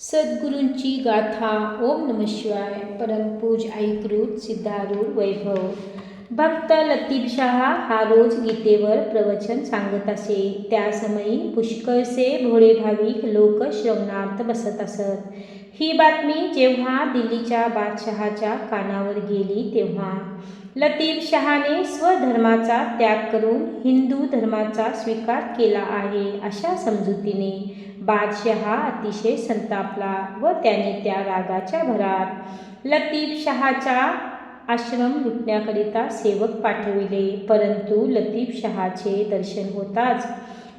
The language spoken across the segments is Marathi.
सद्गुरूंची गाथा ओम नम शिवाय. परमपूज ऐकृत सिद्धारूढ वैभव. भक्त लतीफ शहा हा रोज गीतेवर प्रवचन सांगत असे. त्यासमयी पुष्कळसे भोळे भाविक लोक श्रवणार्थ बसत असत. ही बातमी जेव्हा दिल्लीच्या बादशहाच्या कानावर गेली तेव्हा. लतीफ शहाने स्वधर्माचा त्याग करून हिंदू धर्माचा स्वीकार केला आहे अशा समजुतीने. बादशहा अतिशय संतापला व त्याने त्या रागाच्या भरात लतीफ शहाचा आश्रम लुटण्याकरिता सेवक पाठविले. परंतु लतीफ शहाचे दर्शन होताच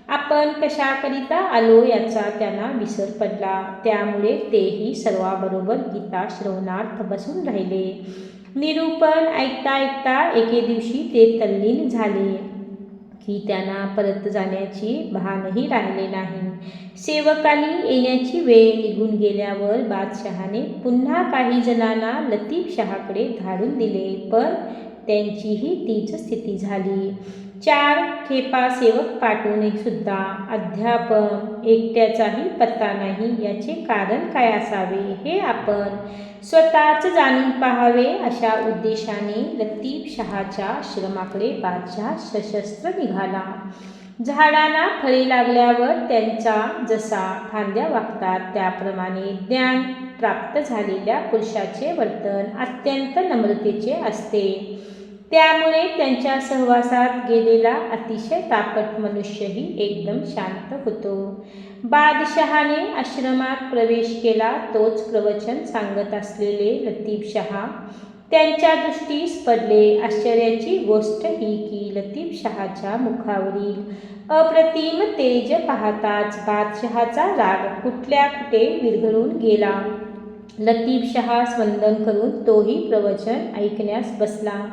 आपण कशाकरिता आलो याचा त्यांना विसर पडला. त्यामुळे तेही सर्वाबरोबर गीता श्रवणार्थ बसून राहिले. निरूपण ऐकता ऐकता एके दिवशी ते तल्लीन झाले. की त्यांना परत जाण्याची भानही राहिले नाही. सेवकाली येण्याची वेळ निघून गेल्यावर बादशहाने पुन्हा काही जणांना लतीफ शहाकडे धाडून दिले पण त्यांचीही तीच स्थिती झाली. चार खेपा सेवक पाठवणेसुद्धा अध्यापन एकट्याचाही पत्ता नाही. याचे कारण काय असावे हे आपण स्वतःच जाणून पाहावे अशा उद्देशाने लतीफ शहाच्या आश्रमाकडे बादशाह सशस्त्र निघाला. झाडांना फळे लागल्यावर त्यांचा जसा फांद्या वागतात त्याप्रमाणे ज्ञान प्राप्त झालेल्या पुरुषाचे वर्तन अत्यंत नम्रतेचे असते. त्यामुळे त्यांच्या सहवासात गेलेला अतिशय तापट मनुष्यही एकदम शांत होतो. बादशहाने आश्रमात प्रवेश केला तोच प्रवचन सांगत असलेले लतीफ शहा. त्यांच्या दृष्टीस पडले आश्चर्याची गोष्ट ही की लतीफ शहाच्या मुखावरील अप्रतिम तेज पाहताच बादशहाचा राग कुठल्या कुठे विरघळून गेला. लतीफशहा स्पंदन वंदन करून तोही प्रवचन ऐकण्यास बसला.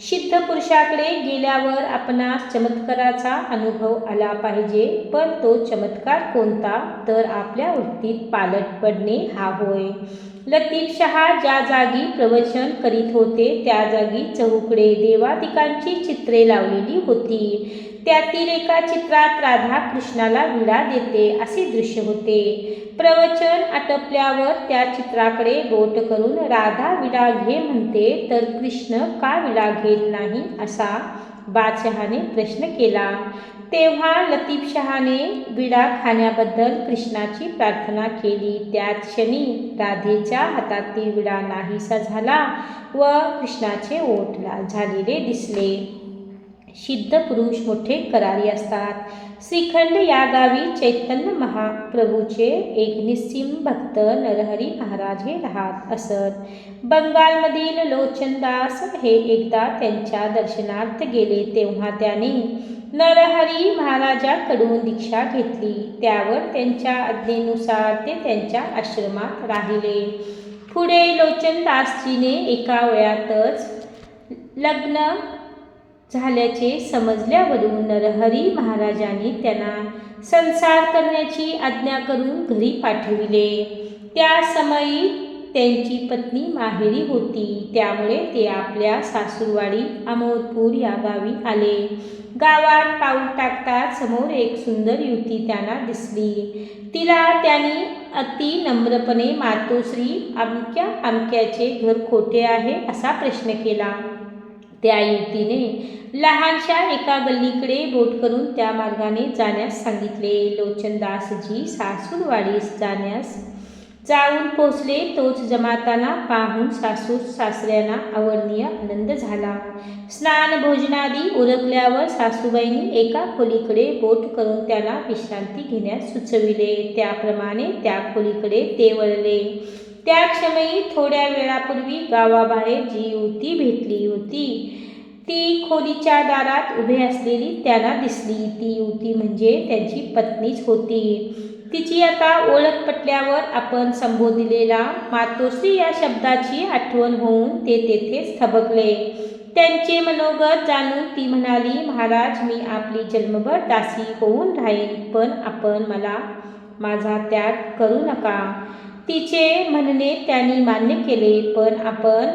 सिद्ध पुरुषाकडे गेल्यावर आपणास चमत्काराचा अनुभव आला पाहिजे पण तो चमत्कार कोणता? तर आपल्या वृत्तीत पालट पडणे हा होय. लतीफशहा ज्या जागी प्रवचन करीत होते त्या जागी चौकडे देवादिकांची चित्रे लावलेली होती. त्यातील एका चित्रात राधा कृष्णाला विडा देते असे दृश्य होते. प्रवचन आटपल्यावर त्या चित्राकडे बोट करून राधा विडा घे म्हणते तर कृष्ण का विडा घेत नाही असा बादशहाने प्रश्न केला. तेव्हा लतीफशहाने विडा खाण्याबद्दल कृष्णाची प्रार्थना केली. त्याच क्षणी राधेच्या हातातील विडा नाहीसा झाला व कृष्णाचे ओठला झालेले दिसले. सिद्ध पुरुष मोठे करारी असतात. श्रीखंड या गावी चैतन्य महाप्रभूचे एक निस्सिम भक्त नरहरी महाराज हे राहत असत. बंगालमधील लोचनदास हे एकदा त्यांच्या दर्शनार्थ गेले तेव्हा त्याने नरहरी महाराजाकडून दीक्षा घेतली. त्यावर त्यांच्या आज्ञेनुसार ते त्यांच्या आश्रमात राहिले. पुढे लोचनदासजीने एका वयातच लग्न झाल्याचे समजल्यावरून नरहरी महाराजांनी त्यांना संसार करण्याची आज्ञा करून घरी पाठविले. त्या समयी त्यांची पत्नी माहेरी होती. त्यामुळे ते आपल्या सासूरवाडी अमोदपूर या गावी आले. गावात पाऊल टाकता समोर एक सुंदर युवती त्यांना दिसली. तिला त्यांनी अति नम्रपणे मातोश्री अमक्या अमक्याचे घर खोटे आहे? असा प्रश्न केला. त्या युवतीने लहानशा एका गल्लीकडे बोट करून त्या मार्गाने जाण्यास सांगितले. लोचनदासजी सासूरवाडीस जाण्यास जाऊन पोचले तोच जमाताना पाहून सासूर सासऱ्यांना अवर्णीय आनंद झाला. स्नान भोजनादी उरकल्यावर सासूबाईंनी एका खोलीकडे बोट करून त्याला विश्रांती घेण्यास सुचविले. त्याप्रमाणे त्या खोलीकडे ते वळले. त्या क्षमयी थोड्या वेळापूर्वी गावाबाहेर जी युवती भेटली होती ती खोलीच्या दारात उभे असलेली त्याला दिसली. ती युवती म्हणजे त्यांची पत्नीच होती. तिची आता ओळख पटल्यावर आपण संबोधिलेला मातोश्री या शब्दाची आठवण होऊन ते तेथेच थबकले. त्यांचे मनोगत जाणून ती म्हणाली महाराज मी आपली जन्मभर दासी होऊन राहीन पण आपण मला माझा त्याग करू नका. तिचे म्हणणे त्यांनी मान्य केले पण आपण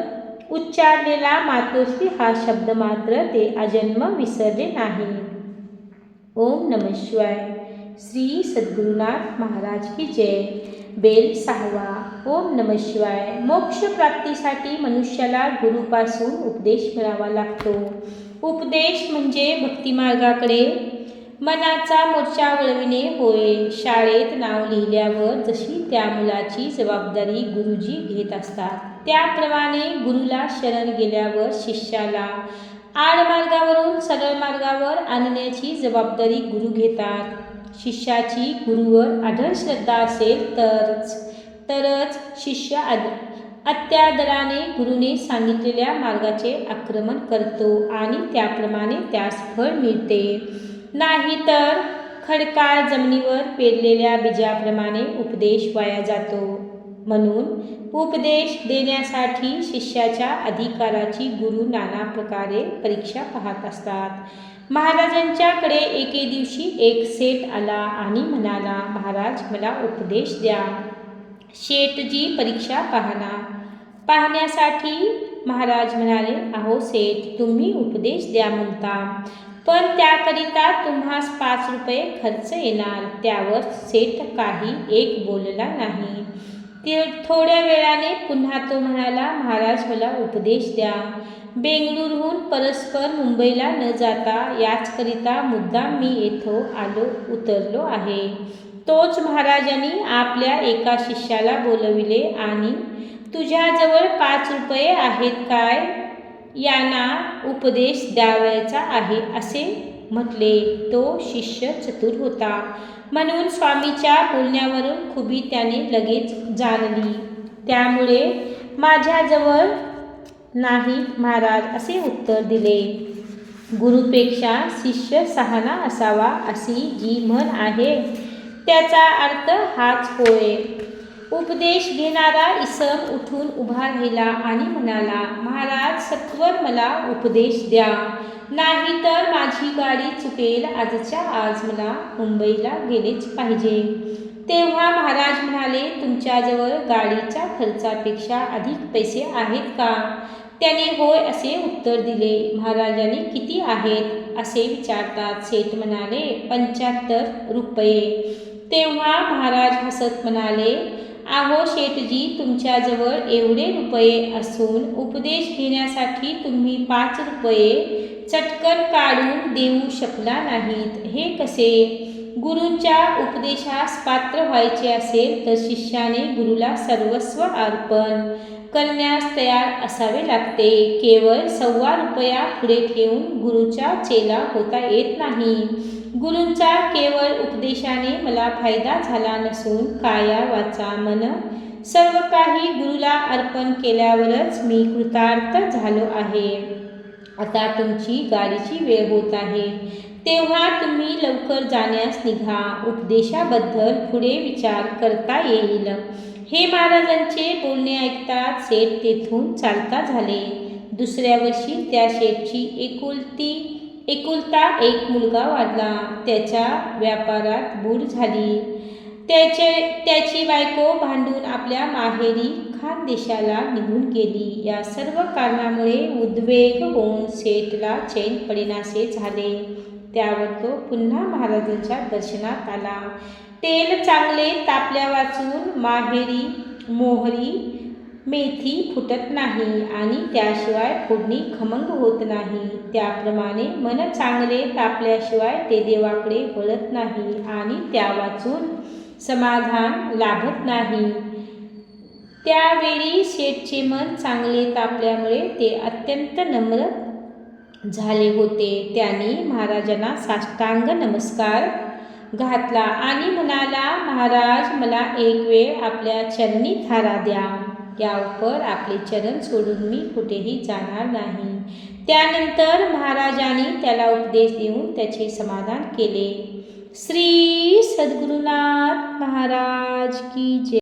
उच्चारलेला मातोश्री हा शब्द मात्र ते अजन्म विसरले नाही. ओम नम शिवाय. श्री सद्गुरुनाथ महाराज की जय. बेल सहावा. ओम नम शिवाय. मोक्ष प्राप्तीसाठी मनुष्याला गुरुपासून उपदेश मिळावा लागतो. उपदेश म्हणजे भक्तिमार्गाकडे मनाचा मोर्चा वळविणे होय. शाळेत नाव लिहिल्यावर जशी त्या मुलाची जबाबदारी गुरुजी घेत असतात त्याप्रमाणे गुरुला शरण गेल्यावर शिष्याला आडमार्गावरून सरळ मार्गावर आणण्याची जबाबदारी गुरु घेतात. शिष्याची गुरुवर आढळ श्रद्धा असेल तरच तरच शिष्य अत्यादराने गुरुने सांगितलेल्या मार्गाचे आक्रमण करतो आणि त्याप्रमाणे त्यास फळ मिळते. नाहीतर खडकाळ जमिनीवर पेरलेल्या बीजाप्रमाणे उपदेश वाया जातो. म्हणून उपदेश देण्यासाठी शिष्याच्या अधिकाराची गुरु नाना प्रकारे परीक्षा पाहत असतात. महाराजांच्याकडे एके दिवशी एक सेठ आला आणि म्हणाला महाराज मला उपदेश द्या. शेठजी परीक्षा पाहना पाहण्यासाठी महाराज म्हणाले अहो सेठ तुम्ही उपदेश द्या म्हणता. पण त्याकरिता तुम्हास पाच रुपये खर्च येणार. त्यावर सेठ काही एक बोलला नाही. ते थोड्या वेळाने पुन्हा तो म्हणाला महाराज मला उपदेश द्या. बेंगळूरहून परस्पर मुंबईला न जाता याचकरिता मुद्दाम मी येथो आलो उतरलो आहे. तोच महाराजांनी आपल्या एका शिष्याला बोलविले आणि तुझ्याजवळ पाच रुपये आहेत काय? यांना उपदेश द्यावयाचा आहे असे म्हटले. तो शिष्य चतुर होता. म्हणून स्वामीच्या बोलण्यावरून खुबी त्याने लगेच जाणली. त्यामुळे माझ्याजवळ नाही महाराज असे उत्तर दिले. गुरुपेक्षा शिष्य सहाना असावा अशी जी म्हण आहे. त्याचा अर्थ हाच होय. उपदेश घेणारा इसम उठून उभा राहिला आणि म्हणाला महाराज सत्वर मला उपदेश द्या. नाही तर माझी गाडी चुकेल आजच्या आज मला मुंबईला गेलेच पाहिजे. तेव्हा महाराज म्हणाले तुमच्याजवळ गाडीच्या खर्चापेक्षा अधिक पैसे आहेत का? त्याने होय असे उत्तर दिले महाराजांनी किती आहेत? असे विचारतात. सेठ म्हणाले पंच्याहत्तर रुपये. तेव्हा महाराज हसत म्हणाले आहो शेठजी तुमच्याजवळ एवढे रुपये असून उपदेश घेण्यासाठी तुम्ही पाच रुपये चटकन काढून देऊ शकला नाहीत. हे कसे? गुरूंच्या उपदेशास पात्र व्हायचे असेल तर शिष्याने गुरुला सर्वस्व अर्पण. करण्यास तयार असावे लागते. केवळ सव्वा रुपया पुढे ठेवून गुरुचा चेला होता येत नाही. गुरूंचा केवळ उपदेशाने मला फायदा झाला नसून काया वाचा मन. सर्व काही गुरुला अर्पण केल्यावरच मी कृतार्थ झालो आहे. आता तुमची गाडीची वेळ होत आहे. तेव्हा तुम्ही लवकर जाण्यास निघा. उपदेशाबद्दल पुढे विचार करता येईल. हे महाराजांचे बोलणे ऐकता सेठ तेथून चालता झाले. दुसऱ्या वर्षी त्या शेठची एकुलती एकुलता एक मुलगा वाढला. त्याच्या व्यापारात बूड झाली. त्याचे त्याची बायको भांडून आपल्या माहेरी खानदेशाला निघून गेली. या सर्व कारणामुळे उद्वेग होऊन सेठला चैन पडेनासे झाले. त्यावर तो पुन्हा महाराजांच्या दर्शनात आला. तेल चांगले तापल्या वाचून माहेरी मोहरी मेथी फुटत नाही आणि त्याशिवाय फोडणी खमंग होत नाही. त्याप्रमाणे मन चांगले तापल्याशिवाय ते देवाकडे वळत नाही आणि त्या वाचून समाधान लाभत नाही. त्यावेळी शेठचे मन चांगले तापल्यामुळे ते अत्यंत नम्र झाले होते. त्यांनी महाराजांना साष्टांग नमस्कार घातला आणि म्हणाला महाराज मला एक वेळ आपल्या चरणी थारा द्या. यावर आपले चरण सोडून मी कुठेही जाणार नाही. त्यानंतर महाराजांनी त्याला उपदेश देऊन त्याचे समाधान केले. श्री सद्गुरुनाथ महाराज की जय.